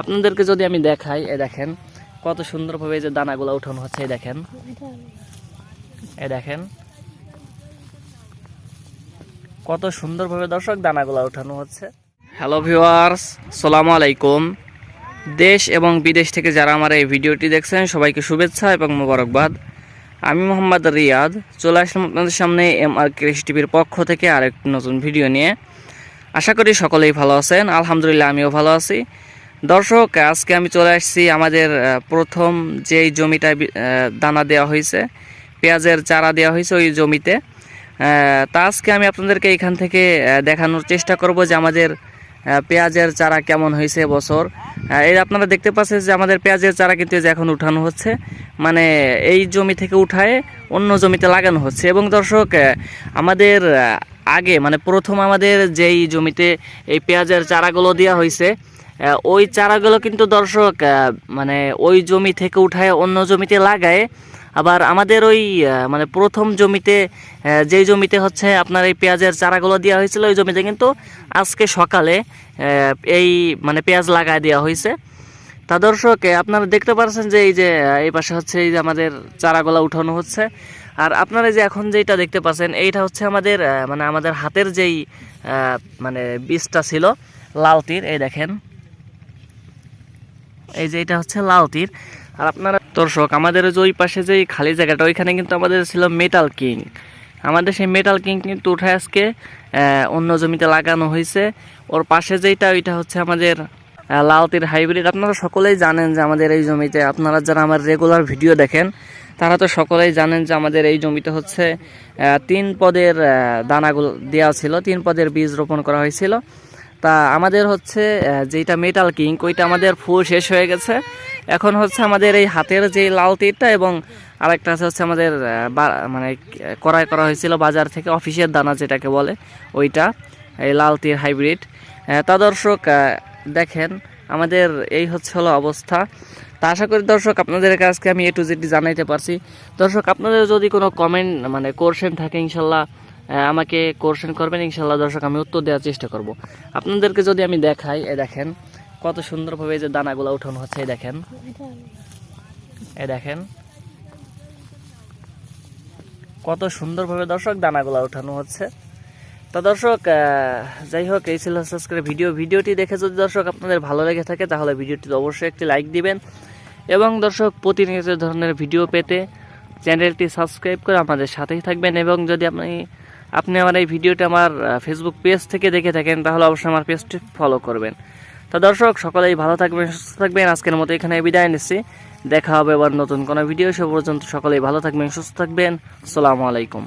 আপনাদেরকে যদি আমি দেখাই এ দেখেন, কত সুন্দরভাবে যে দানাগুলো উঠানো হচ্ছে, এই দেখেন। এ দেখেন, কত সুন্দরভাবে দর্শক দানাগুলো উঠানো হচ্ছে। হ্যালো ভিউয়ার্স, সালামু আলাইকুম। দেশ এবং বিদেশ থেকে যারা আমার এই ভিডিওটি দেখছেন, সবাইকে শুভেচ্ছা এবং মোবারকবাদ। আমি মোহাম্মদ রিয়াদ, চলে আসলাম আপনাদের সামনে এম আর কৃষি টিভির পক্ষ থেকে আরেকটি নতুন ভিডিও নিয়ে। আশা করি সকলেই ভালো আছেন, আলহামদুলিল্লাহ আমিও ভালো আছি। দর্শক আজকে আমি চলে আসছি আমাদের প্রথম যেই আহ, দানা দেওয়া হয়েছে পেঁয়াজের চারা দেওয়া হয়েছে ওই জমিতে। তা আজকে আমি আপনাদেরকে এখান থেকে দেখানোর চেষ্টা করব যে আমাদের পেঁয়াজের চারা কেমন হয়েছে বছর এই আপনারা দেখতে পাচ্ছেন যে আমাদের পেঁয়াজের চারা কিন্তু এখন উঠানো হচ্ছে। মানে এই জমি থেকে উঠায় অন্য জমিতে লাগানো হচ্ছে। এবং দর্শক আমাদের আগে মানে প্রথম আমাদের যেই জমিতে এই পেঁয়াজের চারাগুলো দেওয়া হয়েছে ওই চারাগুলো কিন্তু দর্শক মানে ওই জমি থেকে উঠায় অন্য জমিতে লাগায়। আবার আমাদের ওই মানে প্রথম জমিতে যেই জমিতে হচ্ছে আপনার এই পেঁয়াজের চারাগুলো দেওয়া হয়েছিল, ওই জমিতে কিন্তু আজকে সকালে এই মানে পেঁয়াজ লাগায় দেওয়া হয়েছে। তা দর্শক আপনারা দেখতে পাচ্ছেন যে এই যে এই পাশে হচ্ছে এই যে আমাদের চারাগুলো উঠানো হচ্ছে। আর আপনারা যে এখন যেটা দেখতে পাচ্ছেন, এইটা হচ্ছে আমাদের মানে আমাদের হাতের যেই মানে বীজটা ছিল লাল তীর এই দেখেন। এই যে এটা হচ্ছে লাল তীর। আর আপনারা দর্শক আমাদের যে ওই পাশে যে খালি জায়গাটা ওইখানে কিন্তু আমাদের ছিল মেটাল কিং আমাদের সেই মেটাল কিং কিন্তু উঠে আজকে অন্য জমিতে লাগানো হয়েছে। ওর পাশে যেটা ওইটা হচ্ছে আমাদের আহ, লাল তীর হাইব্রিড আপনারা সকলেই জানেন যে আমাদের এই জমিতে আপনারা যারা আমার রেগুলার ভিডিও দেখেন তারা তো সকলেই জানেন যে আমাদের এই জমিতে হচ্ছে তিন পদের দানাগুলো দেওয়া ছিল তিন পদের বীজ রোপণ করা হয়েছিল। তা আমাদের হচ্ছে যেটা মেটাল কিং ওইটা আমাদের ফুল শেষ হয়ে গেছে। এখন হচ্ছে আমাদের এই হাতের যে লাল তীরটা এবং আরেকটা হচ্ছে আমাদের মানে করাই করা হয়েছিল বাজার থেকে অফিসের দানা যেটাকে বলে, ওইটা, এই লাল তীর হাইব্রিড তা দর্শক দেখেন, আমাদের এই হচ্ছে হলো অবস্থা। তা আশা করি দর্শক, আপনাদের কাছকে আমি এ টু জেড জানাইতে পারছি। দর্শক, আপনাদের যদি কোনো কমেন্ট মানে কোর্শন থাকে, ইনশাল্লাহ আমাকে কোর্শন করবেন ইনশাল্লাহ দর্শক, আমি উত্তর দেওয়ার চেষ্টা করব। আপনাদেরকে যদি আমি দেখাই এ দেখেন, কত সুন্দরভাবে এই যে দানাগুলো উঠানো হচ্ছে, এই দেখেন। এ দেখেন। কত সুন্দরভাবে দর্শক দানাগুলো উঠানো হচ্ছে। তো দর্শক যাই হোক, এই ছিল আজকের ভিডিও। ভিডিওটি দেখে যদি দর্শক আপনাদের ভালো লেগে থাকে, তাহলে ভিডিওটি অবশ্যই একটি লাইক দিবেন। এবং দর্শক, প্রতিনিয়ত ধরনের ভিডিও পেতে চ্যানেলটি সাবস্ক্রাইব করে আমাদের সাথেই থাকবেন। এবং যদি আপনি আপনি আমার এই ভিডিওটা আমার ফেসবুক পেজ থেকে দেখে থাকেন, তাহলে অবশ্যই আমার পেজটি ফলো করবেন। তা দর্শক, সকলেই ভালো থাকবেন, সুস্থ থাকবেন। আজকের মতো এখানে বিদায় নিচ্ছি। দেখা হবে আবার নতুন কোনো ভিডিও সে পর্যন্ত সকলেই ভালো থাকবেন, সুস্থ থাকবেন। সালামু আলাইকুম।